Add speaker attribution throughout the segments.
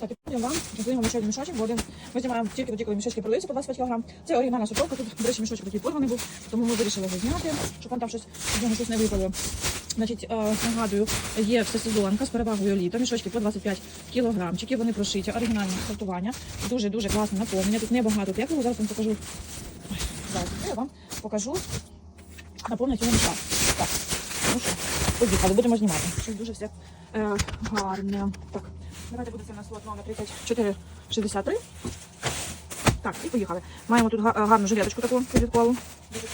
Speaker 1: Так, і вам ще один мішочок, бо один ми знімаємо тільки тоді, коли мішечки продаються по 25 кг. Це оригінальна сортовка. Тут, до речі, мішочок такий порваний був, тому ми вирішили його зняти, щоб там, там щось нього щось не випало. Значить, е, нагадую, є всесезонка з перевагою літа, мішочки по 25 кілограмчиків. Вони прошиті, оригінальне сортування. Дуже дуже класне наповнення. Тут небагато теплого. Зараз вам покажу. Зараз я вам покажу наповнення цього мішка. Так, ну що, поїхали, будемо знімати. Щось дуже все е, гарне. Так, давайте буде це у нас лот номер 3463. Так, і поїхали. Маємо тут гарну жилеточку таку підліткову. Дуже.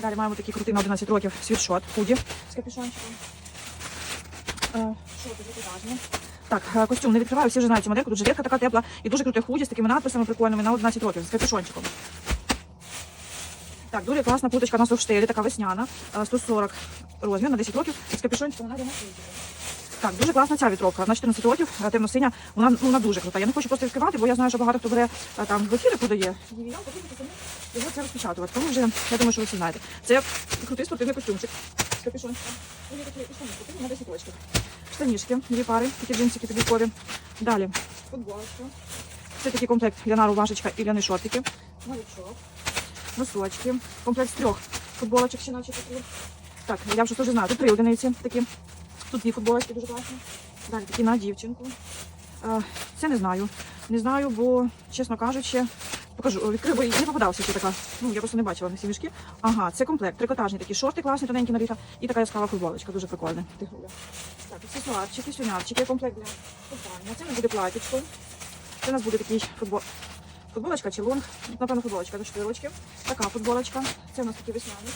Speaker 1: Далі маємо такий крутий на 11 років світшот, худі з капюшончиком. Е. Так, е, костюм не відкриваю, всі вже знають цю модельку. Тут жилетка така тепла і дуже круте худі з такими надписами прикольними на 11 років з капюшончиком. Так, дуже класна курточка на софштелі, така весняна, е, 140 розмір на 10 років з капюшончиком на худі. Так, дуже класна ця вітровка. На 14 років е, темно-синя. Вона, ну, вона дуже крута. Я не хочу просто відкривати, бо я знаю, що багато хто бере е, там в ефірі подає. Я самі його це розпечатувати. Тому вже я думаю, що ви всі знаєте. Це крутий спортивний костюмчик з капюшончиком. Такі штани на 10 років. Штанішки, дві пари, такі джинсики підліткові. Далі футболочка. Це такий комплект ляна рубашечка і ляни шортики. Малючок. Носочки. Комплект з трьох футболочок ще наче такі. Так, я вже теж знаю. Тут три одиниці такі. Тут дві футболочки дуже класні. Далі такі на дівчинку. Е, Це не знаю. Не знаю, бо, чесно кажучи, покажу, відкрив, бо не попадався ще така. Ну, я просто не бачила на всі мішки. Ага, це комплект. Трикотажні такі шорти класні, тоненькі на літо. І така яскрава футболочка, дуже прикольна. Так, аксесуарчики, сюнярчики, комплект для купання. Це у нас буде платічко. Це у нас буде такий футбол. Футболочка чи лонг, напевно, футболочка до чотирочки. Така футболочка. Це у нас такий весняний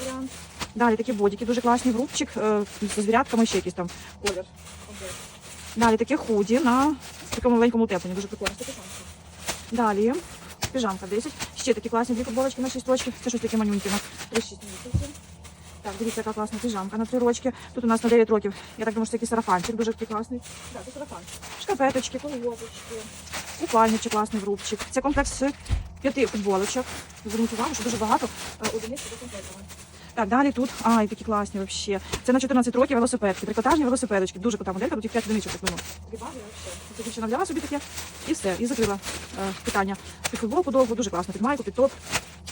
Speaker 1: варіант. Далі такі бодіки дуже класні, в рубчик е, зі звірятками ще якийсь там колір. Далі такі худі на такому маленькому утепленні, дуже прикольно. Далі піжамка 10. Ще такі класні дві футболочки на 6 рочків. Це щось таке манюньке на 3-6 місяців. Так, дивіться, яка класна піжамка на 3 рочки. Тут у нас на 9 років. Я так думаю, що це якийсь сарафанчик, дуже такий класний. Так, це сарафанчик. Шкарпеточки, колготочки, купальничок класний в рубчик. Це комплекс з п'яти футболочок. Зверніть увагу, що дуже багато е, одиниць до комплекту. Так, далі тут, ай, такі класні вообще. Це на 14 років велосипедки, трикотажні велосипедочки. Дуже крута моделька, тут їх 5 одиничок минуло. Такі баги вообще. Тут дівчина взяла собі таке і все, і закрила е, питання. Під футболку довго, дуже класно, під майку, під топ.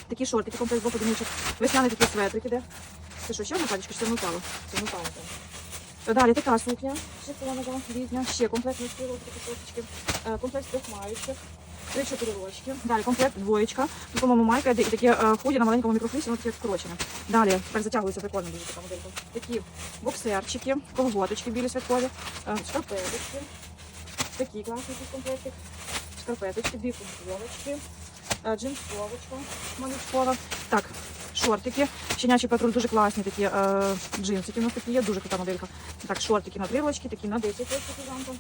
Speaker 1: Такі шорти, такі комплекс двох одиничок. Весняний такий светрик іде. Це що, ще одна палічка, це впало? Це не впало. Далі така сукня, шифонова, літня, ще комплект міських такі шорточки, е, комплект трьох маючок, три чотири рочки. Далі комплект двоєчка. Тут, по-моєму, майка йде і такі е, худі на маленькому мікрофлісі, воно таке вкорочене. Далі так затягується прикольно дуже така моделька. Такі боксерчики, колготочки білі святкові, е, шкарпеточки. Такі класні комплектик. Шкарпеточки, дві футболочки, е, джинсовочка малючкова. Так, шортики. Щенячий патруль дуже класні такі е, джинсики. У нас такі є, дуже крута моделька. Так, шортики на три рочки, такі на 10 рочки.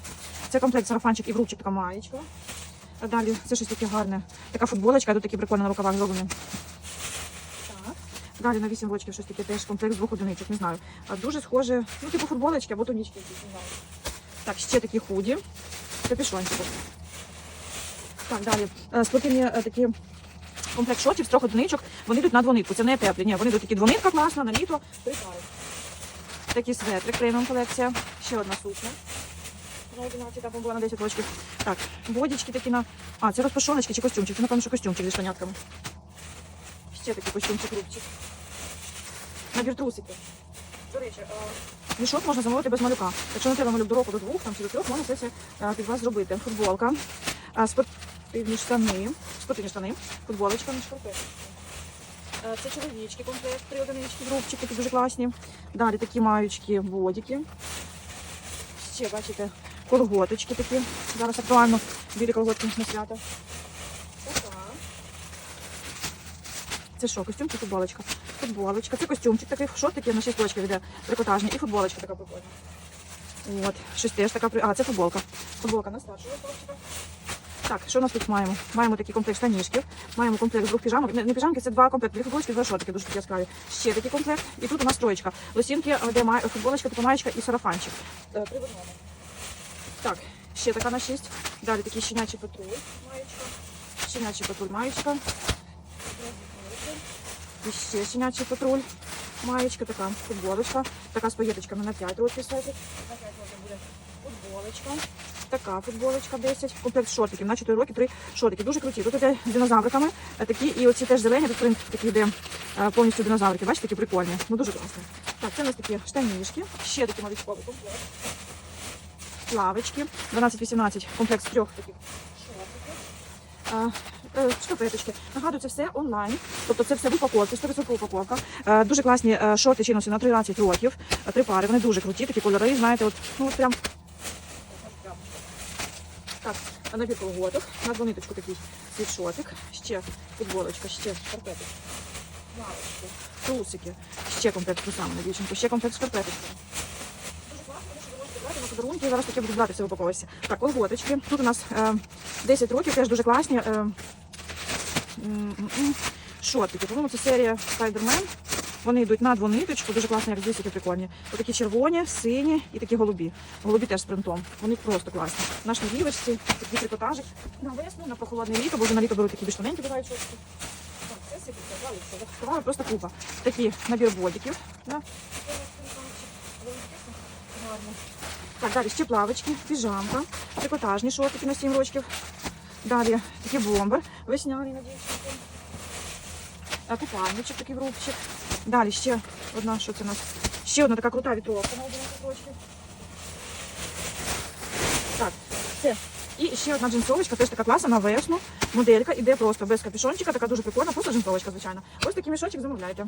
Speaker 1: Це комплект сарафанчик і в така маєчка. А Далі це щось таке гарне. Така футболочка, тут такі прикольно на рукавах зроблені. Так. Далі на 8 рочків щось таке теж комплект двох одиничок, не знаю. А дуже схоже, ну, типу футболочки або тонічки якісь, не знаю. Так, ще такі худі. Капюшончики. Так, далі. Е, Спортивні е, такі комплект шортів з трьох одиничок. Вони йдуть на двонитку. Це не теплі. Ні, вони йдуть такі двонитка класна, на літо. Три пари. Такі светрик, преміум колекція. Ще одна сукня. На 11, була на 10 років. Так, бодічки такі на. А, це розпашоночки чи костюмчик. Це, напевно, що костюмчик зі штанятками. Ще такий костюмчик рубчик. Набір трусики. До речі, мішок можна замовити без малюка. Якщо не треба малюк до року до двох там, чи до трьох, можна все е, під вас зробити. Футболка, спортивні штани, спортивні штани, футболочка, шкарпеточки. Е, Це чоловічки, комплект, три одинички, рубчики, такі дуже класні. Далі такі маючки, бодіки. Ще бачите, колготочки такі. Зараз актуально білі колготки на свято. Це що, костюм чи футболочка? Футболочка. Це костюмчик такий, шортики на 6 років іде трикотажні. І футболочка така прикольна. От, щось теж така. А, це футболка. Футболка на старшого хлопчика. Так, що у нас тут маємо? Маємо такий комплект штанішків, маємо комплект двох піжамок. Не, не піжамки, це два комплекти. Дві футболочки, два шортики, дуже такі яскраві. Ще такий комплект. І тут у нас троєчка. Лосінки, де має футболочка, така маєчка і сарафанчик. Е, одному. Так, ще така на 6. Далі такий щенячий патруль маєчка. Щенячий патруль маєчка. І ще щенячий патруль. Маєчка така, футболочка. Така з паєточками на 5 років сайтик. На 5 років буде футболочка. така футболочка 10, комплект шортиків на 4 роки, 3 шортики. Дуже круті. Тут іде з динозавриками е, такі, і оці теж зелені, тут принт такий йде е, повністю динозаврики. Бачите, такі прикольні. Ну дуже класно. Так, це у нас такі штанішки, ще такі малючковий комплект. Плавочки, 12-18, комплект з трьох таких шортиків. Е, е, Нагадую, це все онлайн, тобто це все в упаковці, 100% упаковка. Е, Дуже класні е, шорти чинуси на 13 років. Три пари, вони дуже круті, такі кольори, знаєте, от, ну от прям. Так, набір колготок, на двониточку такий світшотик, ще футболочка, ще шкарпеточка, трусики, ще комплект з трусами на дівчинку, ще комплект шкарпеточки. Дуже класно, тому що ви можете брати на подарунки, я зараз таке буду брати все в упаковці. Так, колготочки. Тут у нас е, 10 років, теж дуже класні. Е, шортики. По-моєму, це серія Spider-Man. Вони йдуть на двониточку, дуже класні, як дійсно прикольні. Отакі червоні, сині і такі голубі. Голубі теж з принтом. Вони просто класні. На шнурівочці, такі трикотажик. На весну, на прохолодне літо, бо вже на літо беруть такі більш тоненькі бувають шортики. Так, це просто купа. Такі набір бодіків. Да. Так, далі ще плавочки, піжамка, трикотажні шортики на 7 рочків. Далі такі бомбер, весняний на дівчинку. А, Купальничок такий в рубчик. Далі ще одна, що це у нас? Ще одна така крута вітровка на 11 рочків. Так, все. І ще одна джинсовочка, теж така класна на весну. Моделька іде просто без капюшончика, така дуже прикольна, просто джинсовочка, звичайно. Ось такий мішочок замовляйте.